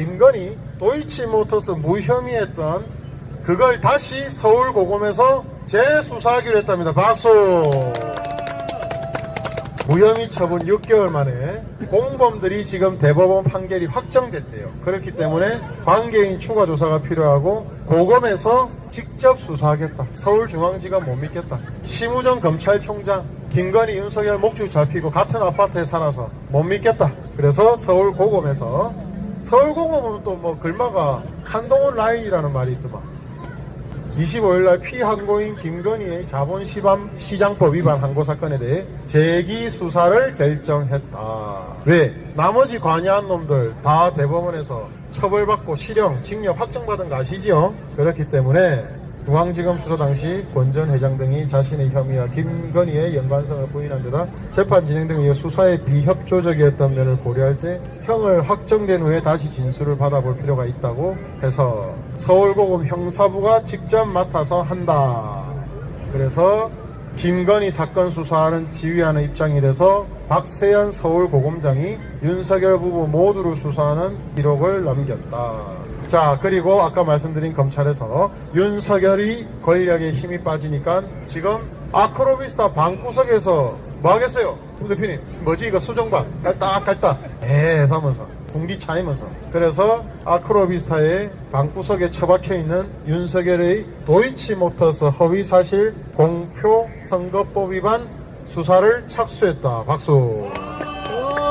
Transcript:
김건희 도이치모터스 무혐의했던 그걸 다시 서울고검에서 재수사하기로 했답니다. 박수! 무혐의 처분 6개월 만에 공범들이 지금 대법원 판결이 확정됐대요. 그렇기 때문에 관계인 추가 조사가 필요하고 고검에서 직접 수사하겠다. 서울중앙지가 못 믿겠다. 심우정 검찰총장 김건희 윤석열 목줄 잡히고 같은 아파트에 살아서 못 믿겠다. 그래서 서울고검에서 서울고검은 또 뭐 글마가 한동훈 라인이라는 말이 있더만 25일날 피항고인 김건희의 자본시방 시장법 위반 항고 사건에 대해 재기 수사를 결정했다. 왜? 나머지 관여한 놈들 다 대법원에서 처벌받고 실형, 징역 확정받은 거 아시지요? 그렇기 때문에 중앙지검 수사 당시 권전 회장 등이 자신의 혐의와 김건희의 연관성을 부인한 데다 재판 진행 등 이후 수사에 비협조적이었던 면을 고려할 때 형을 확정된 후에 다시 진술을 받아볼 필요가 있다고 해서 서울고검 형사부가 직접 맡아서 한다. 그래서 김건희 사건 수사하는 지휘하는 입장이 돼서 박세현 서울고검장이 윤석열 부부 모두를 수사하는 기록을 남겼다. 자, 그리고 아까 말씀드린 검찰에서 윤석열이 권력에 힘이 빠지니까 지금 아크로비스타 방구석에서 뭐 하겠어요? 부 대표님, 뭐지 이거 수정방 깔딱깔딱 에 하면서 군기 차이면서 그래서 아크로비스타의 방구석에 처박혀 있는 윤석열의 도이치모터스 허위사실 공표 선거법 위반 수사를 착수했다. 박수.